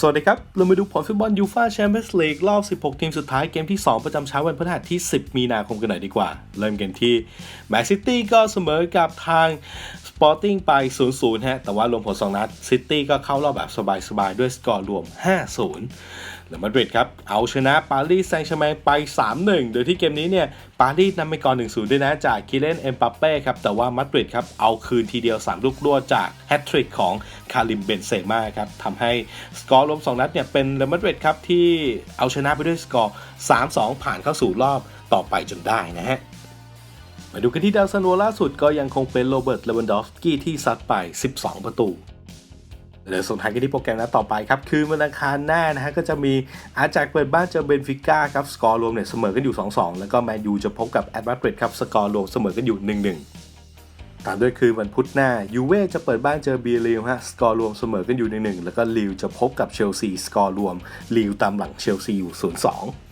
สวัสดีครับ เรามาดูผลฟุตบอลยูฟ a แชมเปี้ยนส์ลีกรอบ 16 ทีมสุดท้ายเกมที่ 2 ประจำเช้าวันพฤหัสที่ 10 มีนาคมกันหน่อยดีกว่า เริ่มกันที่แมนซิตี้ก็เสมอกับทางสปอร์ติ้งไป 0-0 ฮะ แต่ว่ารวมผล 2 นัดซิตี้ก็เข้ารอบแบบสบายๆ ด้วยสกอร์รวม 5-0เรอัลมาดริดครับ เอาชนะปารีสแซงต์แชร์แมงไป 3-1 โดยที่เกมนี้เนี่ย ปารีสนำไปก่อน 1-0 ด้วยนะ จากคิเลนเอ็มบัปเป้ครับ แต่ว่ามาดริดครับ เอาคืนทีเดียว 3 ลูกรวดจากแฮตทริกของคาริมเบนเซม่าครับทำให้สกอร์รวม 2 นัดเนี่ยเป็นเรอัลมาดริดครับที่เอาชนะไปด้วยสกอร์ 3-2 ผ่านเข้าสู่รอบต่อไปจนได้นะฮะมาดูกันที่ดาวซันโวล่าสุดก็ยังคงเป็นโรเบิร์ตเลวันดอฟสกี้ที่ซัดไป 12 ประตูเดี๋ยวส่งท้ายกันที่โปรแกรมนัดต่อไปครับคือวันอังคารหน้านะฮะก็จะมีอาจากเปิดบ้านเจอเบนฟิก้าครับสกอร์รวมเนี่ยเสมอกันอยู่ 2-2 แล้วก็แมนยูจะพบกับแอตมาดริดครับสกอร์รวมเสมอกันอยู่ 1-1 ตามด้วยคือวันพุธหน้ายูเว่จะเปิดบ้านเจอบีลิวฮะสกอร์รวมเสมอกันอยู่ในหนึ่งแล้วก็ลิวจะพบกับเชลซีสกอร์รวมลิวตามหลังเชลซีอยู่0-2